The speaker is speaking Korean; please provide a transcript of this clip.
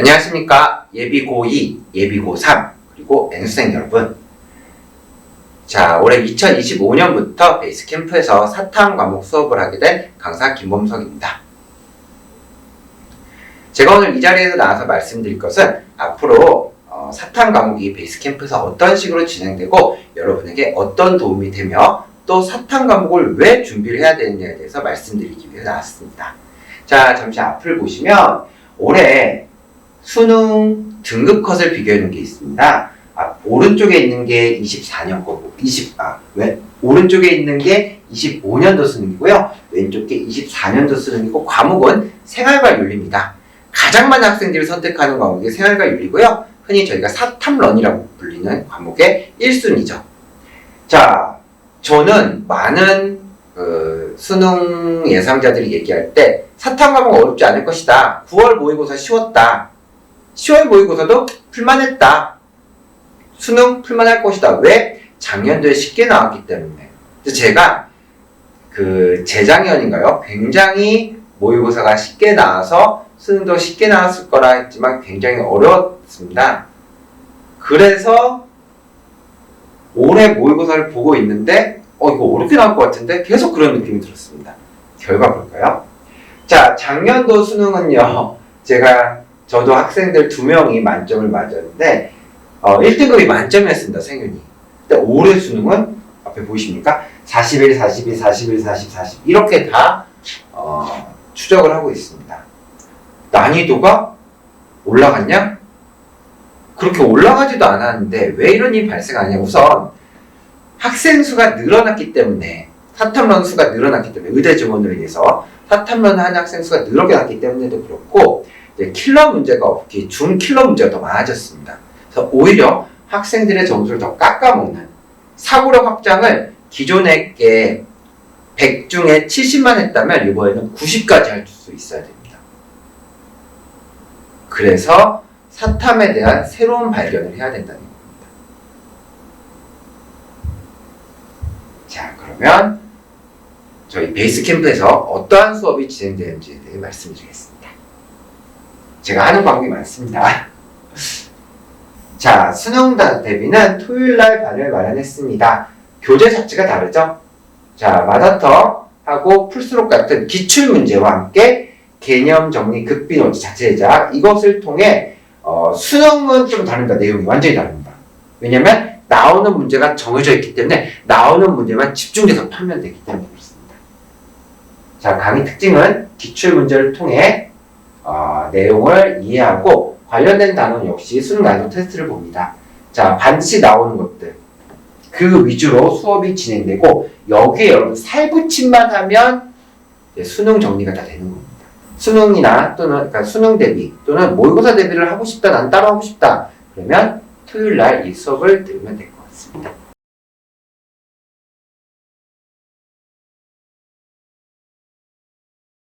안녕하십니까. 예비 고 2, 예비 고 3, 그리고 N수생 여러분. 자, 올해 2025년부터 베이스 캠프에서 사탕 과목 수업을 하게 된 강사 김범석입니다. 제가 오늘 이 자리에서 나와서 말씀드릴 것은 앞으로 어, 사탕 과목이 베이스 캠프에서 어떤 식으로 진행되고 여러분에게 어떤 도움이 되며 또 사탕 과목을 왜 준비를 해야 되느냐에 대해서 말씀드리기 위해 나왔습니다. 자, 잠시 앞을 보시면 올해 수능 등급 컷을 비교해 놓은 게 있습니다. 아, 오른쪽에 있는 게 24년 거고, 20, 아, 왜? 오른쪽에 있는 게 25년도 수능이고요. 왼쪽 게 24년도 수능이고, 과목은 생활과 윤리입니다. 가장 많은 학생들이 선택하는 과목이 생활과 윤리고요. 흔히 저희가 사탐런이라고 불리는 과목의 1순위죠. 자, 저는 많은 그 수능 예상자들이 얘기할 때 사탐 과목 어렵지 않을 것이다. 9월 모의고사 쉬웠다. 10월 모의고사도 풀만했다. 수능 풀만할 것이다. 왜? 작년도에 쉽게 나왔기 때문에. 제가 그 재작년인가요? 굉장히 모의고사가 쉽게 나와서 수능도 쉽게 나왔을 거라 했지만 굉장히 어려웠습니다. 그래서 올해 모의고사를 보고 있는데 어 이거 어렵게 나올 것 같은데 계속 그런 느낌이 들었습니다. 결과 볼까요? 자 작년도 수능은요 제가 저도 학생들 두 명이 만점을 맞았는데 어, 1등급이 만점이었습니다 생윤이. 근데 올해 수능은 앞에 보이십니까? 41, 42, 41, 40, 40 이렇게 다 어, 추적을 하고 있습니다. 난이도가 올라갔냐? 그렇게 올라가지도 않았는데 왜 이런 일이 발생하냐? 우선 학생 수가 늘어났기 때문에 사탐런 수가 늘어났기 때문에 의대 증원을 위해서 사탐런 한 학생 수가 늘어났기 때문에도 그렇고 킬러 문제가 없기 준 킬러 문제가 더 많아졌습니다. 그래서 오히려 학생들의 점수를 더 깎아먹는 사고력 확장을 기존에 게100 중에 70만 했다면 이번에는 90까지 할 수 있어야 됩니다. 그래서 사탐에 대한 새로운 발견을 해야 된다는 겁니다. 자, 그러면 저희 베이스 캠프에서 어떠한 수업이 진행되는지에 대해 말씀드리겠습니다. 제가 하는 과목이 많습니다. 자, 수능 대비는 토요일 날 반을 마련했습니다. 교재 자체가 다르죠? 자, 마다터하고 풀스록 같은 기출 문제와 함께 개념 정리 극비 노트 자체 제작 이것을 통해 어, 수능은 좀 다릅니다. 내용이 완전히 다릅니다. 왜냐면 나오는 문제가 정해져 있기 때문에 나오는 문제만 집중해서 풀면 되기 때문에 그렇습니다. 자, 강의 특징은 기출 문제를 통해 어, 내용을 이해하고 관련된 단원 역시 수능 난이도 테스트를 봅니다. 자, 반드시 나오는 것들 그 위주로 수업이 진행되고 여기에 여러분 살붙임만 하면 수능 정리가 다 되는 겁니다. 수능이나 또는 그러니까 수능 대비 또는 모의고사 대비를 하고 싶다, 난 따로 하고 싶다. 그러면 토요일 날 이 수업을 들으면 될 것 같습니다.